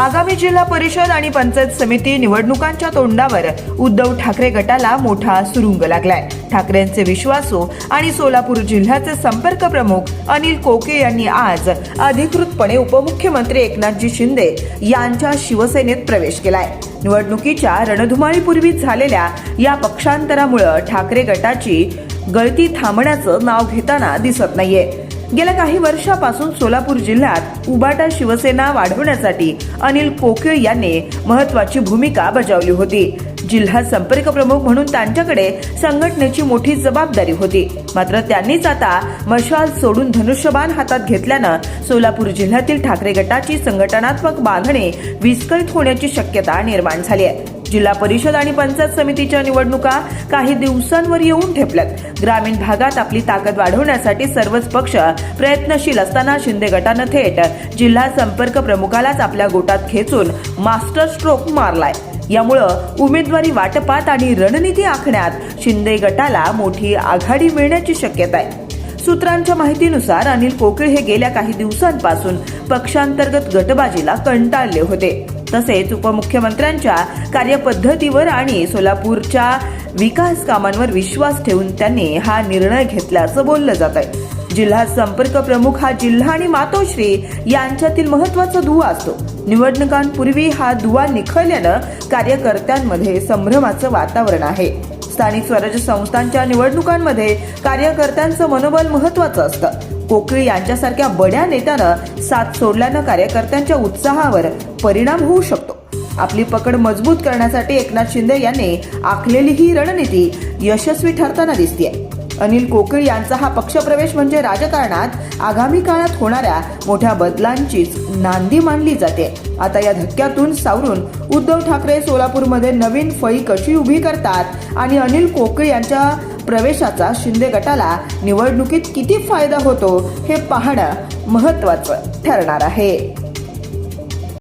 आगामी जिल्हा परिषद आणि पंचायत समिती निवडणुकांच्या तोंडावर उद्धव ठाकरे गटाला मोठा सुरुंग लागलाय. ठाकरेंचे विश्वासू आणि सोलापूर जिल्ह्याचे संपर्क प्रमुख अनिल कोके यांनी आज अधिकृतपणे उपमुख्यमंत्री एकनाथजी शिंदे यांच्या शिवसेनेत प्रवेश केलाय. निवडणुकीच्या रणधुमाळीपूर्वी झालेल्या या पक्षांतरामुळे ठाकरे गटाची गळती थांबण्याचं नाव घेताना दिसत नाहीये. गेल्या काही वर्षापासून सोलापूर जिल्ह्यात उबाटा शिवसेना वाढवण्यासाठी अनिल कोकिळ यांनी महत्वाची भूमिका बजावली होती. जिल्हा संपर्क प्रमुख म्हणून त्यांच्याकडे संघटनेची मोठी जबाबदारी होती. मात्र त्यांनीच आता मशाल सोडून धनुष्यबाण हातात घेतल्यानं सोलापूर जिल्ह्यातील ठाकरे गटाची संघटनात्मक बांधणी विस्कळीत होण्याची शक्यता निर्माण झाली आहे. जिल्हा परिषद आणि पंचायत समितीच्या निवडणुका काही दिवसांवर येऊन ठेपल्यात. ग्रामीण भागात आपली ताकद वाढवण्यासाठी सर्वच पक्ष प्रयत्नशील असताना शिंदे गटानं थेट जिल्हा संपर्क प्रमुखालाच आपल्या गोटात खेचून मास्टर स्ट्रोक मारलाय. यामुळं उमेदवारी वाटपात आणि रणनीती आखण्यात शिंदे गटाला मोठी आघाडी मिळण्याची शक्यता आहे. सूत्रांच्या माहितीनुसार अनिल कोकिळ हे गेल्या काही दिवसांपासून पक्षांतर्गत गटबाजीला कंटाळले होते. तसेच उपमुख्यमंत्र्यांच्या कार्यपद्धतीवर आणि सोलापूरच्या विकास कामांवर विश्वास ठेवून त्यांनी हा निर्णय घेतल्याचं बोललं जात आहे. जिल्हा संपर्क प्रमुख हा जिल्हा आणि मातोश्री यांच्यातील महत्त्वाचा दुवा असतो. निवडणुकांपूर्वी हा दुवा निखळल्यानं कार्यकर्त्यांमध्ये संभ्रमाचं वातावरण आहे. स्थानिक स्वराज्य संस्थांच्या निवडणुकांमध्ये कार्यकर्त्यांचं मनोबल महत्वाचं असतं. कोकळी यांच्यासारख्या बड्या नेत्यानं साथ सोडल्यानं कार्यकर्त्यांच्या उत्साहावर परिणाम होऊ शकतो. आपली पकड मजबूत करण्यासाठी एकनाथ शिंदे यांनी आखलेली ही रणनीती यशस्वी ठरताना दिसतीये. अनिल कोकिळ यांचा हा पक्षप्रवेश म्हणजे राजकारणात आगामी काळात होणाऱ्या मोठ्या बदलांचीच नांदी मानली जाते. आता या धक्क्यातून सावरून उद्धव ठाकरे सोलापूरमध्ये नवीन फळी कशी उभी करतात आणि अनिल कोकिळ यांच्या प्रवेशाचा शिंदे गटाला निवडणुकीत किती फायदा होतो हे पाहणं महत्वाचं ठरणार आहे.